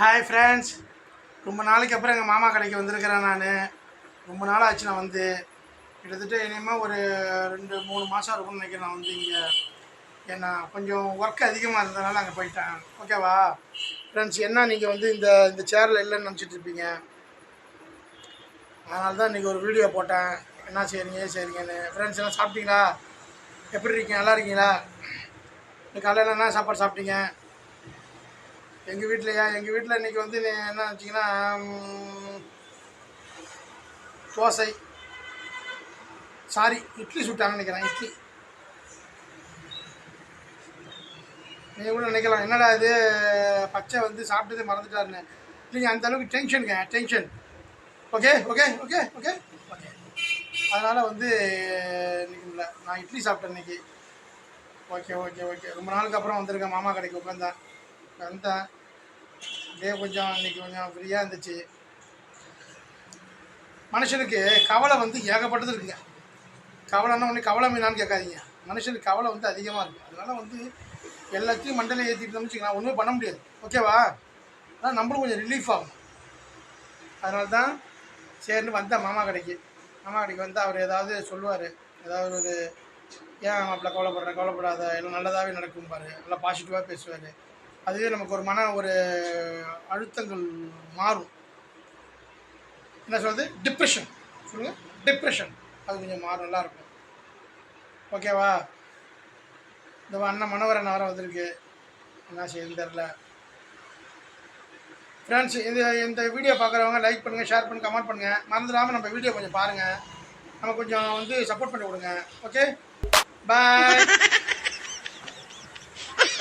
Hi friends ரொம்ப நாளைக்கு அப்புறம் எங்கள் மாமா கடைக்கு வந்திருக்கிறேன் நான். ரொம்ப நாள் ஆச்சு நான் வந்து. கிட்டத்தட்ட இனிமேல் ஒரு ரெண்டு மூணு மாதம் இருக்கும்னு நினைக்கிறேன் நான் வந்து இங்கே. ஏன்னா கொஞ்சம் ஒர்க் அதிகமாக இருந்ததுனால அங்கே போயிட்டேன். ஓகேவா ஃப்ரெண்ட்ஸ் என்ன நீங்கள் வந்து இந்த இந்த சேரில் இல்லைன்னு நினச்சிட்டு இருப்பீங்க? அதனால தான் இன்றைக்கி ஒரு வீடியோ போட்டேன். என்ன செய்கிறீங்க சரிங்கன்னு ஃப்ரெண்ட்ஸ் எல்லாம் சாப்பிட்டீங்களா? எப்படி இருக்கீங்க? நல்லா இருக்கீங்களா? இந்த காலையில் என்ன சாப்பாடு சாப்பிட்டீங்க? எங்கள் வீட்லையா? எங்கள் வீட்டில் இன்றைக்கி வந்து என்ன வச்சிங்கன்னா தோசை. சாரி இட்லி சுட்டாங்கன்னு நினைக்கிறேன் இட்லி. நீங்கள் கூட நினைக்கலாம். என்னடா இது? பச்சை வந்து சாப்பிட்டதே மறந்துட்டாருன்னு. இல்லைங்க அந்த அளவுக்கு டென்ஷனுங்க tension okay okay okay okay okay அதனால் வந்து இன்றைக்கி இல்லை. நான் இட்லி சாப்பிட்டேன் இன்றைக்கி ஓகே ஓகே ஓகே ரொம்ப நாளுக்கு அப்புறம் வந்திருக்கேன். மாமா கடைக்கு உட்காந்தேன் வந்தேன் அப்படியே கொஞ்சம் இன்னைக்கு கொஞ்சம் ஃப்ரீயாக இருந்துச்சு. மனுஷனுக்கு கவலை வந்து ஏகப்பட்டது இருக்குங்க. கவலைன்னா ஒன்று கவலை மீனான்னு கேட்காதீங்க. மனுஷனுக்கு கவலை வந்து அதிகமாக இருக்குது அதனால் வந்து எல்லாத்தையும் மண்டல ஏற்றிட்டு வச்சுக்கலாம் ஒன்றுமே பண்ண முடியாது. ஓகேவா ஆனால் நம்மளும் கொஞ்சம் ரிலீஃப் ஆகும் அதனால தான் சரின்னு வந்தேன் மாமா கடைக்கு. மாமா கடைக்கு வந்து அவர் ஏதாவது சொல்லுவார். ஏதாவது ஒரு ஏன் மாப்பிள்ள கவலைப்படுற கவலைப்படாத எல்லாம் நல்லதாகவே நடக்கும் பாரு நல்லா பாசிட்டிவாக பேசுவார். அதுவே நமக்கு ஒரு மன ஒரு அழுத்தங்கள் மாறும். என்ன சொல்கிறது டிப்ரெஷன் சொல்லுங்கள் டிப்ரெஷன் அது கொஞ்சம் மாறும் நல்லாயிருக்கும். ஓகேவா? இந்த அண்ணன் மனோகரன் வர வந்திருக்கு. என்ன செய்யுதுன்னு தெரில ஃப்ரெண்ட்ஸ் இந்த இந்த வீடியோ பார்க்குறவங்க லைக் பண்ணுங்கள் ஷேர் பண்ணுங்க கமெண்ட் பண்ணுங்கள் மறந்துடாமல் நம்ம வீடியோ கொஞ்சம் பாருங்கள் நம்ம கொஞ்சம் வந்து சப்போர்ட் பண்ணி கொடுங்க. Okay bye